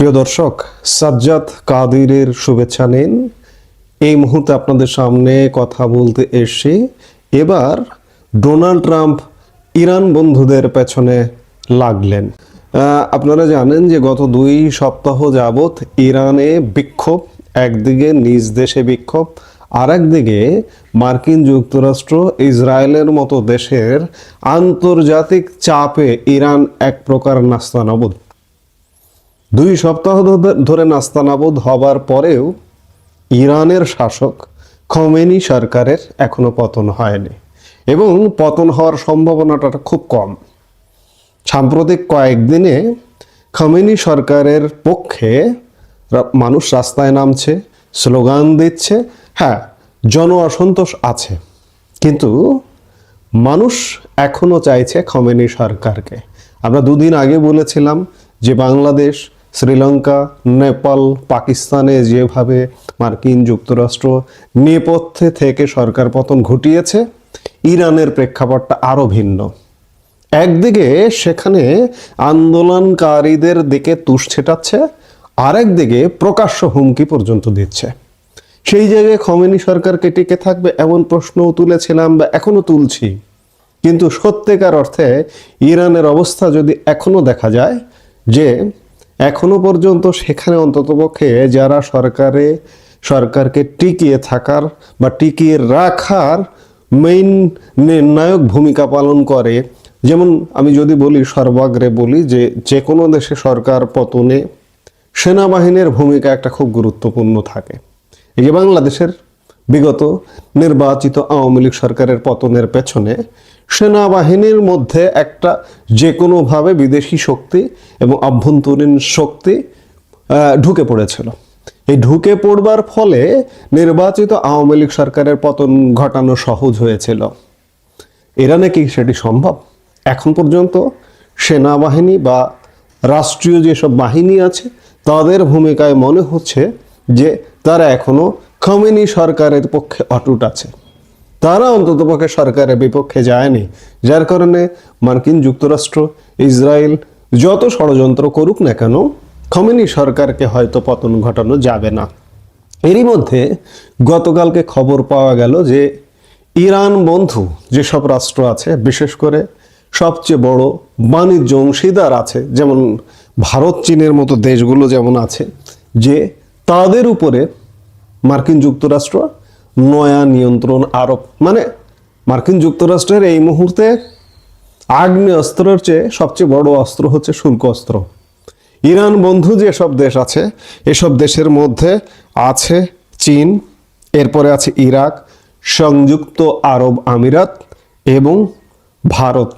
প্রিয় দর্শক, সাজ্জাদ কাদিরের শুভেচ্ছা নিন। এই মুহূর্তে আপনাদের সামনে কথা বলতে এসে এবার ডোনাল্ড ট্রাম্প ইরান বন্ধুদের পেছনে লাগলেন। আপনারা জানেন যে গত দুই সপ্তাহ যাবৎ ইরানে বিক্ষোভ, একদিকে নিজ দেশে বিক্ষোভ আর একদিকে মার্কিন যুক্তরাষ্ট্র ইসরায়েলের মতো দেশের আন্তর্জাতিক চাপে ইরান এক প্রকার নাস্তানাবুদ। দুই সপ্তাহ ধরে নাস্তানাবুদ হবার পরেও ইরানের শাসক খমেনি সরকারের এখনও পতন হয়নি এবং পতন হওয়ার সম্ভাবনাটা খুব কম। সাম্প্রতিক কয়েকদিনে খমেনি সরকারের পক্ষে মানুষ রাস্তায় নামছে, স্লোগান দিচ্ছে হ্যাঁ জন অসন্তোষ আছে। কিন্তু মানুষ এখনও চাইছে খমেনি সরকারকে। আমরা দুদিন আগে বলেছিলাম যে বাংলাদেশ শ্রীলঙ্কা, নেপাল, পাকিস্তানে যেভাবে মার্কিন যুক্তরাষ্ট্র নেপথ্যে থেকে সরকার পতন ঘটিয়েছে, ইরানের প্রেক্ষাপটটা আরও ভিন্ন। একদিকে সেখানে আন্দোলনকারীদের দিকে তুষ ছেটাচ্ছে, আরেকদিকে প্রকাশ্য হুমকি পর্যন্ত দিচ্ছে। সেই জায়গায় খমেনি সরকারকে টিকে থাকবে এমন প্রশ্নও তুলেছিলাম বা এখনও তুলছি। কিন্তু সত্যিকার অর্থে ইরানের অবস্থা যদি এখনও দেখা যায় যে এখনও পর্যন্ত সেখানে অন্ততপক্ষে যারা সরকারে, সরকারকে টিকিয়ে থাকার বা টিকিয়ে রাখার মেইন নির্ণায়ক ভূমিকা পালন করে। যেমন আমি যদি বলি, সর্বাগ্রে বলি যে যে কোনো দেশে সরকার পতনে সেনাবাহিনীর ভূমিকা একটা খুব গুরুত্বপূর্ণ থাকে। এই যে বাংলাদেশের বিগত নির্বাচিত আওয়ামী লীগ সরকারের পতনের পেছনে সেনাবাহিনীর মধ্যে একটা যে কোনোভাবে বিদেশি শক্তি এবং আভ্যন্তরীণ শক্তি ঢুকে পড়েছিল। এই ঢুকে পড়বার ফলে নির্বাচিত আওয়ামী লীগ সরকারের পতন ঘটানো সহজ হয়েছিল। এরা নাকি সেটি সম্ভব? এখন পর্যন্ত সেনাবাহিনী বা রাষ্ট্রীয় যেসব বাহিনী আছে, তাদের ভূমিকায় মনে হচ্ছে যে তারা এখনও খমেনি সরকারের পক্ষে অটুট আছে। তারা অন্ততপক্ষে সরকারের বিপক্ষে যায়নি, যার কারণে মার্কিন যুক্তরাষ্ট্র, ইসরায়েল যত ষড়যন্ত্র করুক না কেন, খমেনি সরকারকে হয়তো পতন ঘটানো যাবে না। এরই মধ্যে গতকালকে খবর পাওয়া গেল যে ইরান বন্ধু যেসব রাষ্ট্র আছে, বিশেষ করে সবচেয়ে বড় বাণিজ্য অংশীদার আছে, যেমন ভারত, চীনের মতো দেশগুলো যেমন আছে, যে তাদের উপরে মার্কিন যুক্তরাষ্ট্র নয়া নিয়ন্ত্রণ আরোপ। মানে মার্কিন যুক্তরাষ্ট্রের এই মুহূর্তে আগ্নেয়াস্ত্রের চেয়ে সবচেয়ে বড় অস্ত্র হচ্ছে শুল্ক অস্ত্র। ইরান বন্ধু যেসব দেশ আছে, এসব দেশের মধ্যে আছে চীন, এরপরে আছে ইরাক, সংযুক্ত আরব আমিরাত এবং ভারত।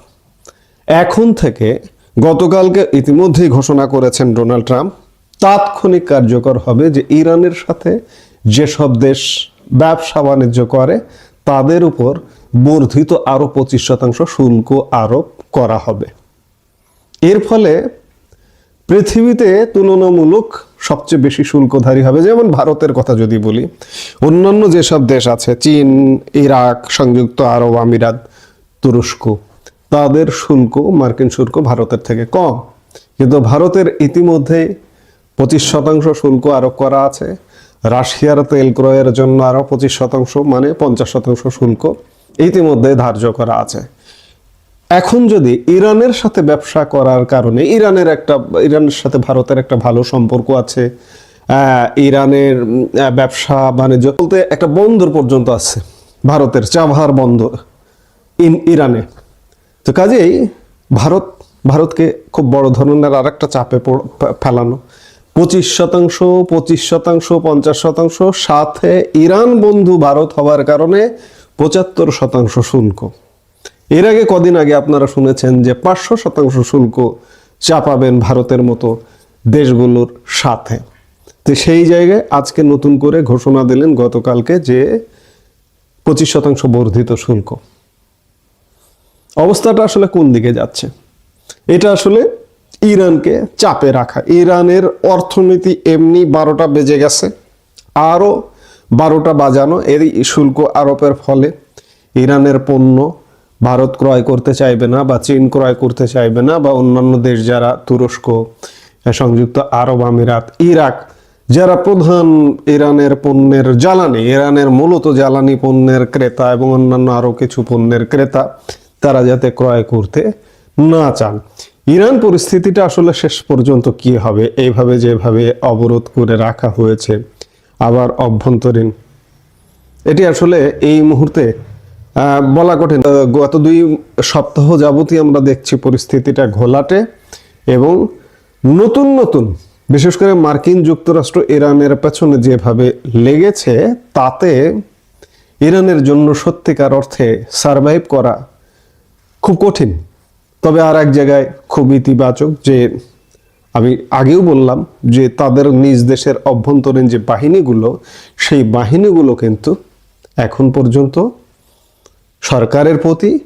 এখন থেকে গতকালকে ইতিমধ্যেই ঘোষণা করেছেন ডোনাল্ড ট্রাম্প, তাৎক্ষণিক কার্যকর হবে যে ইরানের সাথে যেসব দেশ ব্যবসা বাণিজ্য করে, তাদের উপর বর্ধিত আরও পঁচিশ শতাংশ শুল্ক আরোপ করা হবে। এর ফলে পৃথিবীতে তুলনামূলক সবচেয়ে বেশি শুল্কধারী হবে, যেমন ভারতের কথা যদি বলি। অন্যান্য যেসব দেশ আছে, চীন, ইরাক, সংযুক্ত আরব আমিরাত, তুরস্ক, তাদের শুল্ক, মার্কিন শুল্ক ভারতের থেকে কম। কিন্তু ভারতের ইতিমধ্যে পঁচিশ শতাংশ শুল্ক আরোপ করা আছে। রাশিয়ার তেল ক্রয়ের জন্য আরও পঁচিশ শতাংশ মানে পঞ্চাশ শতাংশ শুল্ক ইতিমধ্যে ধার্য করা আছে। এখন যদি ইরানের সাথে ব্যবসা করার কারণে, ইরানের একটা, ইরানের সাথে ভারতের একটা ভালো সম্পর্ক আছে ইরানের ব্যবসা বাণিজ্য বলতে একটা বন্দর পর্যন্ত আছে, ভারতের চাভার বন্দর ইন ইরানে। তো কাজেই ভারত, ভারতকে খুব বড় ধরনের আর একটা চাপে ফেলানো। পঁচিশ শতাংশ পঁচিশ শতাংশ, পঞ্চাশ শতাংশ, সাথে ইরান বন্ধু ভারত হওয়ার কারণে পঁচাত্তর শতাংশ শুল্ক। এর আগে কদিন আগে আপনারা শুনেছেন যে পাঁচশো শতাংশ শুল্ক চাপাবেন ভারতের মতো দেশগুলোর সাথে। তো সেই জায়গায় আজকে নতুন করে ঘোষণা দিলেন গতকালকে যে পঁচিশ শতাংশ বর্ধিত শুল্ক। অবস্থাটা আসলে কোন দিকে যাচ্ছে? এটা আসলে ইরানকে চাপে রাখা। ইরানের অর্থনীতি এমনি বারোটা বেজে গেছে। আরও বারোটা বাজানো এর শুল্ক আরোপের ফলে ইরানের পণ্য ভারত ক্রয় করতে চাইবে না বা চীন ক্রয় করতে চাইবে না বা অন্যান্য দেশ যারা তুরস্ক, সংযুক্ত আরব আমিরাত, ইরাক, যারা প্রধান ইরানের পণ্যের জ্বালানি, ইরানের মূলত জ্বালানি পণ্যের ক্রেতা এবং অন্যান্য আরও কিছু পণ্যের ক্রেতা, তারা যাতে ক্রয় করতে না চান। ইরান পরিস্থিতিটা আসলে শেষ পর্যন্ত কি হবে? এইভাবে যেভাবে অবরোধ করে রাখা হয়েছে, আবার অভ্যন্তরীণ, এটি আসলে এই মুহূর্তে বলা কঠিন। গত দুই সপ্তাহ যাবতই আমরা দেখছি পরিস্থিতিটা ঘোলাটে এবং নতুন নতুন, বিশেষ করে মার্কিন যুক্তরাষ্ট্র ইরানের পেছনে যেভাবে লেগেছে, তাতে ইরানের জন্য সত্যিকার অর্থে সারভাইভ করা খুব কঠিন। তবে আর এক জায়গায় খুব ইতিবাচক যে আমি আগেও বললাম যে তাদের নিজ দেশের অভ্যন্তরীণ যে বাহিনীগুলো, সেই বাহিনীগুলো কিন্তু এখন পর্যন্ত সরকারের প্রতি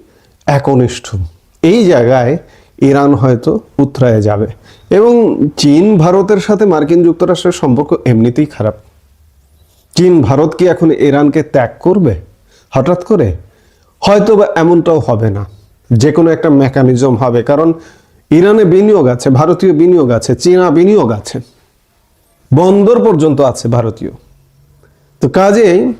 একনিষ্ঠ। এই জায়গায় ইরান হয়তো উতরায়ে যাবে এবং চীন, ভারতের সাথে মার্কিন যুক্তরাষ্ট্রের সম্পর্ক এমনিতেই খারাপ। চীন, ভারত কি এখন ইরানকে ত্যাগ করবে? হঠাৎ করে? হয়তো বা এমনটাও হবে না। যে কোনো একটা মেকানিজম হবে। কারণ ইরানে বিনিয়োগ আছে, ভারতীয় বিনিয়োগ আছে, চীনা বিনিয়োগ আছে, বন্দর পর্যন্ত আছে ভারতীয়। তো কাজেই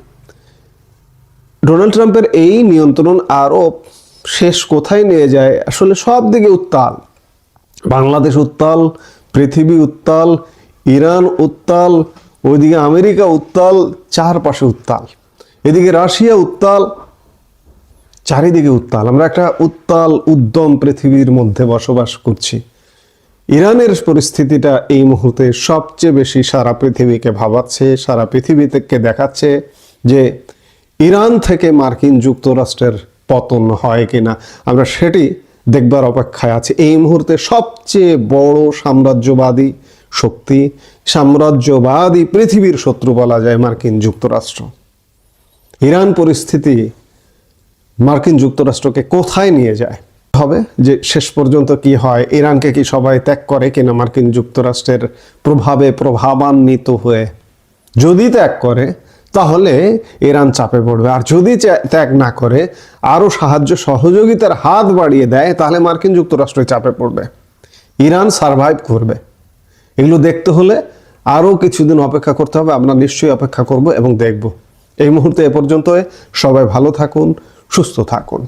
ডোনাল্ড ট্রাম্পের এই নিয়ন্ত্রণ আরও শেষ কোথায় নিয়ে যায়? আসলে সব দিকে উত্তাল। বাংলাদেশ উত্তাল, পৃথিবী উত্তাল, ইরান উত্তাল, ওইদিকে আমেরিকা উত্তাল, চারপাশে উত্তাল। এদিকে রাশিয়া উত্তাল চারিদিকে উত্তাল। আমরা একটা উত্তাল, উদ্যম পৃথিবীর মধ্যে বসবাস করছি। ইরানের পরিস্থিতিটা এই মুহূর্তে সবচেয়ে বেশি সারা পৃথিবীকে ভাবাচ্ছে, সারা পৃথিবীকে দেখাচ্ছে যে ইরান থেকে মার্কিন যুক্তরাষ্ট্রের পতন হয় কিনা। আমরা সেটি দেখবার অপেক্ষায় আছি। এই মুহূর্তে সবচেয়ে বড় সাম্রাজ্যবাদী শক্তি, সাম্রাজ্যবাদী পৃথিবীর শত্রু বলা যায় মার্কিন যুক্তরাষ্ট্র। ইরান পরিস্থিতি মার্কিন যুক্তরাষ্ট্রকে কোথায় নিয়ে যায়? হবে যে শেষ পর্যন্ত কি হয়? ইরানকে কি সবাই ত্যাগ করে কিনা মার্কিন যুক্তরাষ্ট্রের প্রভাবে প্রভাবান্বিত হয়ে? যদি ত্যাগ করে, তাহলে ইরান চাপে পড়বে। আর যদি ত্যাগ না করে আরও সাহায্য সহযোগিতার হাত বাড়িয়ে দেয়, তাহলে মার্কিন যুক্তরাষ্ট্র চাপে পড়বে। ইরান সারভাইভ করবে। এগুলো দেখতে হলে আরও কিছুদিন অপেক্ষা করতে হবে। আমরা নিশ্চয়ই অপেক্ষা করব এবং দেখব। এই মুহূর্তে এ পর্যন্ত সবাই ভালো থাকুন। সুস্থ থাকুন।